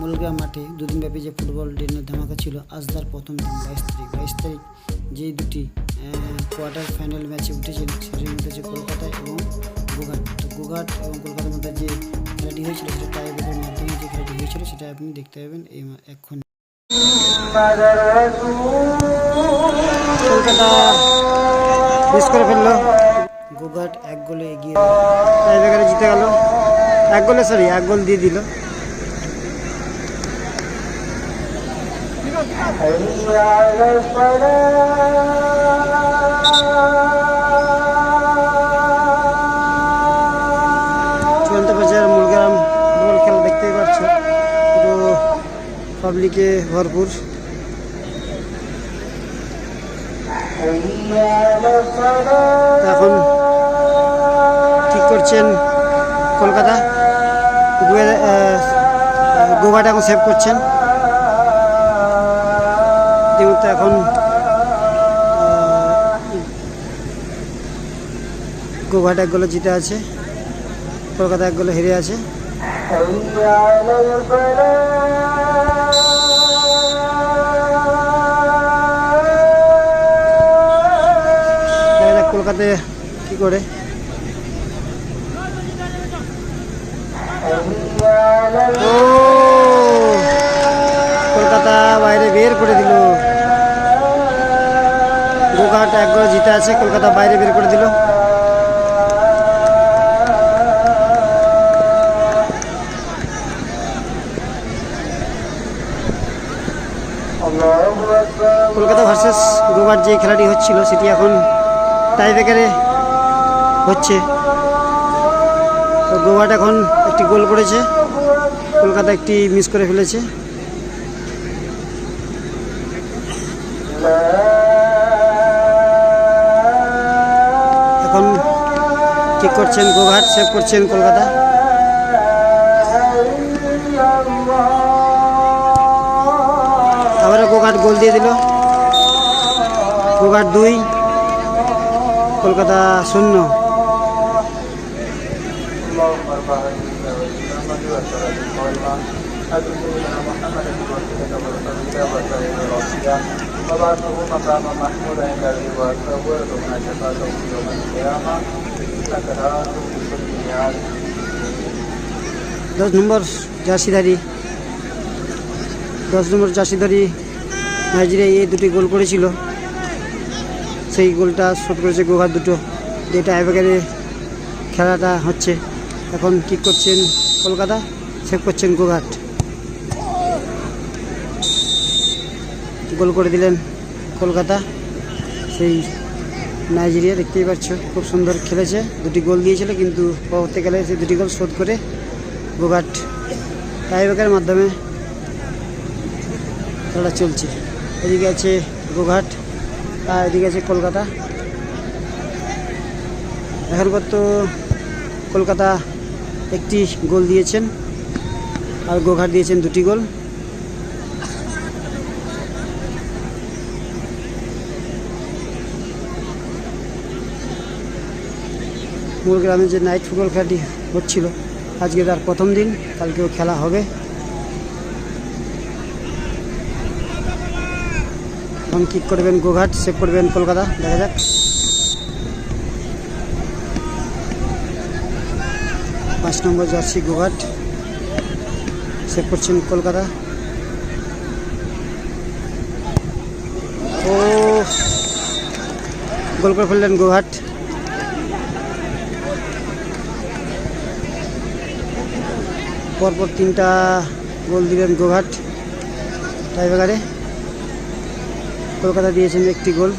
মুলগা মাঠে দুদিনব্যাপী যে ফুটবল ডেনের ধামাকা ছিল আজ তার প্রথম দিন বাইশ তারিখ। বাইশ তারিখ যে দুটি কোয়ার্টার ফাইনাল ম্যাচে উঠেছিল সেটির মধ্যে হচ্ছে কলকাতা এবং গুঘাট। তো গুঘাট এবং কলকাতার মধ্যে যে খেলাটি হয়েছিল সেটা টাইব্রেকের মাধ্যমে যে খেলাটি হয়েছিল সেটা আপনি দেখতে পাবেন এই এখন কলকাতা মিস করে ফেলল। গুঘাট এক গোলে এগিয়ে জিতে গেল। এক গোলে সরি এক গোল দিয়ে দিল। চূড়ান্ত পর্যায়ের মুলগ্রাম ফুটবল খেলা দেখতেই পাচ্ছ। পুরো পাবলিকে ভরপুর। এখন ঠিক করছেন কলকাতা। গুয়ে- আহ, এখন সেভ করছেন। ইতিমধ্যে এখন গোঘাট এক জিতে আছে কলকাতা একগুলো গোলে হেরে আছে। কলকাতায় কি করে। বাইরে বের করে দিল। গোঘাট এক গোলে জিতে আছে, কলকাতা বাইরে বের করে দিল। কলকাতা ভার্সেস গোঘাট যে খেলাটি হচ্ছিল, সেটি এখন টাই ব্রেকারে হচ্ছে। তো গোঘাট এখন একটি গোল করেছে, কলকাতা একটি মিস করে ফেলেছে। এখন ঠিক করছেন? গোঘাট সেভ করছেন কলকাতা? আবারও গোঘাট গোল দিয়ে দিল। গোঘাট দুই, কলকাতা শূন্য। عنا وإمامك وسلام قائما أدعو سيدنا محمد بوسيلة والفضيلة وسائر الأوصياء وبعثه مقاما محمودا عند أبي وأسره وارزقنا شفاعته يوم القيامة إنك لا تخلف الميعاد দশ নম্বর জার্সিধারী দশ নম্বর জার্সিধারী নাইজেরিয়া এই দুটি গোল করেছিল সেই গোলটা শোধ করেছে গোঘাট দুটো যেটা এবারে খেলাটা হচ্ছে এখন কিক করছেন কলকাতা সেভ করছেন গোঘাট গোল করে দিলেন কলকাতা। সেই নাইজেরিয়া দেখতেই পাচ্ছ, খুব সুন্দর খেলেছে। দুটি গোল দিয়েছিল, কিন্তু পরবর্তীকালে সেই দুটি গোল শোধ করে গোঘাট টাইব্রেকারের মাধ্যমে খেলা চলছে। এদিকে আছে গোঘাট, আর এদিকে আছে কলকাতা। এখনকার তো কলকাতা একটি গোল দিয়েছেন, আর গোঘাট দিয়েছেন দুটি গোল। মূল গ্রামে যে নাইট ফুটবল খেলাটি হচ্ছিল, আজকে তার প্রথম দিন, কালকেও খেলা হবে। এখন কিক করবেন গোঘাট সেভ করবেন কলকাতা, দেখা যাক। পাঁচ নম্বর জার্সি গোঘাট সেভ করছেন কলকাতা। ও, গোল করে ফেললেন গোঘাট। পরপর তিনটা গোল দিলেন গোঘাট টাইব্রেকারে। কলকাতা দিয়েছেন একটি গোল।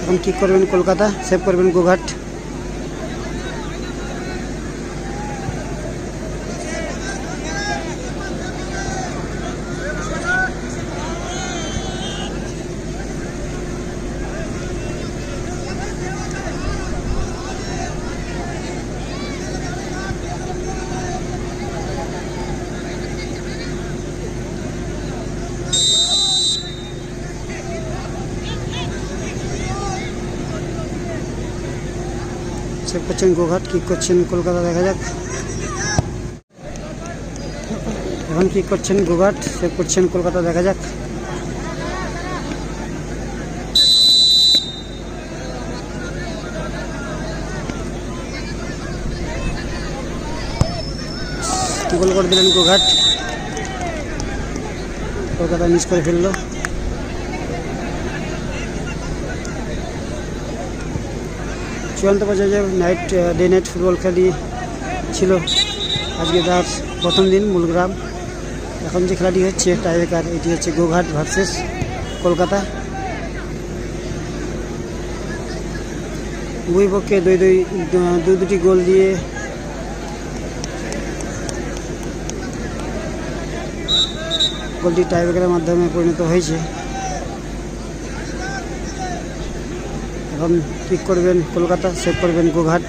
এখন কিক করবেন কলকাতা সেভ করবেন গোঘাট করছেন গোঘাট কিক করছেন কলকাতা দেখা যাক এখন কিক করছেন গোঘাট সেভ করছেন কলকাতা দেখা যাক গোল করে দিলেন গোঘাট কলকাতা মিস করে ফেলল চূড়ান্ত পর্যায়ে নাইট ডে নাইট ফুটবল খেলি ছিল। আজকে তার প্রথম দিন মূলগ্রাম। এখন যে খেলাটি হচ্ছে টাইব্রেকার এটি হচ্ছে গোঘাট ভার্সেস কলকাতা। উভয় পক্ষে দুই দুই দুই দুটি গোল দিয়ে গোলটি টাইব্রেকারের মাধ্যমে পরিণত হয়েছে। এখন কিক করবেন কলকাতা সেভ করবেন গোঘাট।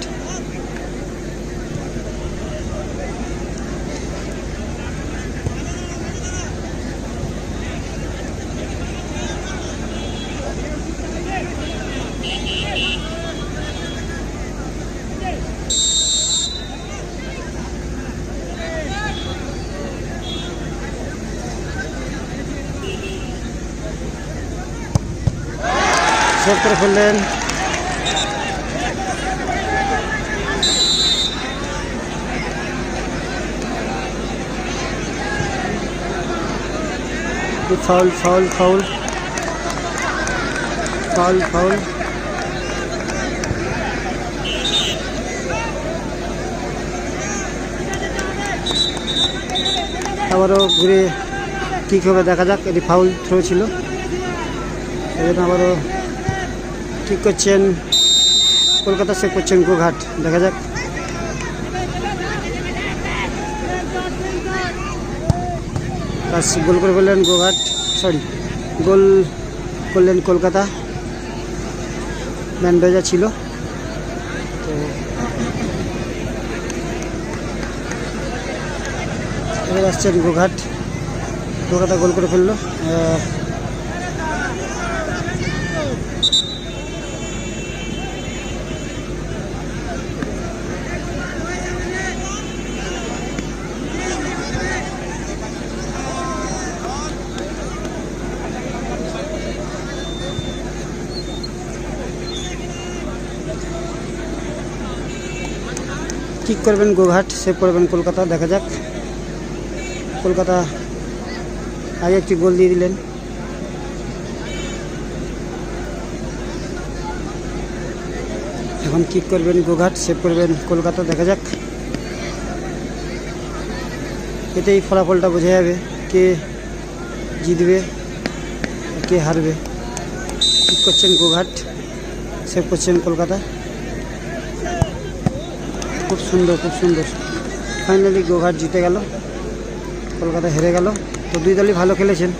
সেভ করে ফেললেন। Foul foul foul foul foul আবারও ঘুরে ঠিক হবে, দেখা যাক, এটি ফাউল থ্রো ছিল। এই আবারও ঠিক করছেন, কলকাতা সে করছেন গোঘাট দেখা যাক। বাস গোল করে ফেললেন গোঘাট সরি গোল করলেন কলকাতা। ম্যান বেজা ছিল। তো এবার আসছেন গোঘাট। কলকাতা গোল করে ফেলল। কিক করবেন গোঘাট সেভ করবেন কলকাতা, দেখা যাক। কলকাতা আগে একটি গোল দিয়ে দিলেন। এখন কিক করবেন গোঘাট সেভ করবেন কলকাতা, দেখা যাক। এতেই ফলাফলটা বোঝা যাবে কে জিতবে, কে হারবে। কিক করছেন গোঘাট সেভ করছেন কলকাতা। খুব সুন্দর খুব সুন্দর। ফাইনালি গোঘাট জিতে গেল, কলকাতা হেরে গেল। তো দুই দলই ভালো খেলেছেন।